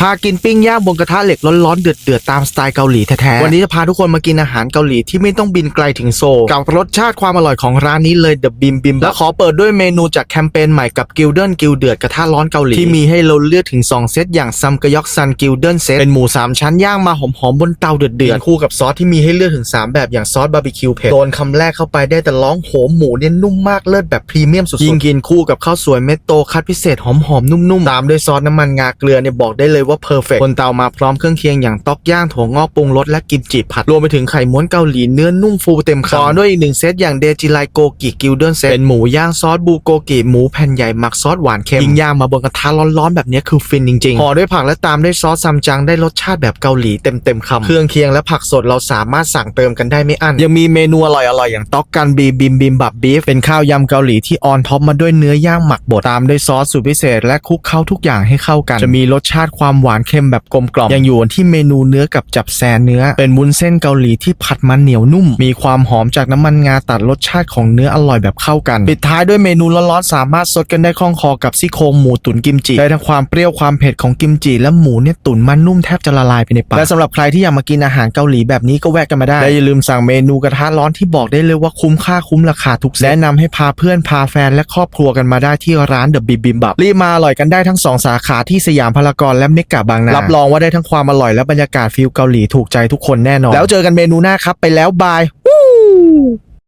พากินปิ้งย่างบนกระทะเหล็กร้อนๆเดือดๆตามสไตล์เกาหลีแท้ๆ วันนี้จะพาทุกคนมากินอาหารเกาหลีที่ไม่ต้องบินไกลถึงโซลกับรสชาติความอร่อยของร้านนี้เลย The Bim Bim และขอเปิดด้วยเมนูจากแคมเปญใหม่กับกิลเดิลกิลเดือดกระทะร้อนเกาหลีที่มีให้เราเลือกถึง 2 เซตอย่างซัมกะยอกซันกิลเดิลเซตเป็นหมู 3 ชั้นย่างมาหอมๆบนเตาเดือดๆคู่กับซอสที่มีให้เลือกถึง 3 แบบอย่างซอสบาร์บีคิวเผ็ดโดนคำแรกเข้าไปได้แต่ร้องโหมหมูเนี่ยนุ่มมากเลิศแบบพรีเมียมสุดๆยิ่งกินคู่กับข้าวสวยเม็ดโตคัดพิเศษหอมๆนุ่มๆตามด้วยซอสน้ำมันงาเกลือเนี่ยบอกได้เลยว่าเพอร์เฟกบนเตามาพร้อมเครื่องเคียงอย่างต๊อกย่างถั่วงอกปรุงรสและกิมจิผัด รวมไปถึงไข่ม้วนเกาหลีเนื้อนุ่มฟูเต็มคำต่อด้วยอีกหนึ่งเซตอย่างเดจิไลโกกิกิลเดิลเซตเป็นหมูย่างซอสบูโกกิหมูแผ่นใหญ่หมักซอสหวานเค็มยิงย่างมาบนกระทะร้อนๆแบบนี้คือฟินจริงๆห่อด้วยผักและตามด้วยซอสซัมจังได้รสชาติแบบเกาหลีเต็มๆคำเครื่องเคียงและผักสดเราสามารถสั่งเติมกันได้ไม่อั้นยังมีเมนูอร่อยๆอย่างต๊อกกันบีบิมบิมบับบีฟเป็นข้าวยำเกาหลีที่ออนท็อปมาด้วยเนื้อย่างหมักบดตามด้วยซอสสูตรพิเศษและคลุกเคล้าทุกอย่างให้เข้ากัน จะมีรสชาติความหวานเค็มแบบกลมกล่อมยังอยู่ที่เมนูเนื้อกับจับแซนเนื้อ เป็นวุ้นเส้นเกาหลีที่ผัดมันเหนียวนุ่ม มีความหอมจากน้ำมันงาตัดรสชาติของเนื้ออร่อยแบบเข้ากัน ปิดท้ายด้วยเมนูร้อนๆสามารถซดกันได้คล่องคอกับซี่โครงหมูตุ๋นกิมจิได้ทั้งความเปรี้ยวความเผ็ดของกิมจิและหมูเนี่ยตุ๋นมันนุ่มแทบจะละลายไปในปากและสำหรับใครที่อยากมากินอาหารเกาหลีแบบนี้ก็แวะกันมาได้และอย่าลืมสั่งเมนูกระทะร้อนที่บอกได้เลยว่าคุ้มค่าคุ้มราคาทุกเซตแนะนำให้พาเพื่อนพาแฟนและครอบครัวกันมาได้ที่ร้านเดอะบิบิมบับรีบมาอร่อยกันได้ทั้งสองสาขาที่สยามพารากอนและเมกะบางนา รับรองว่าได้ทั้งความอร่อยและบรรยากาศฟิลเกาหลีถูกใจทุกคนแน่นอน แล้วเจอกันเมนูหน้าครับไปแล้วบาย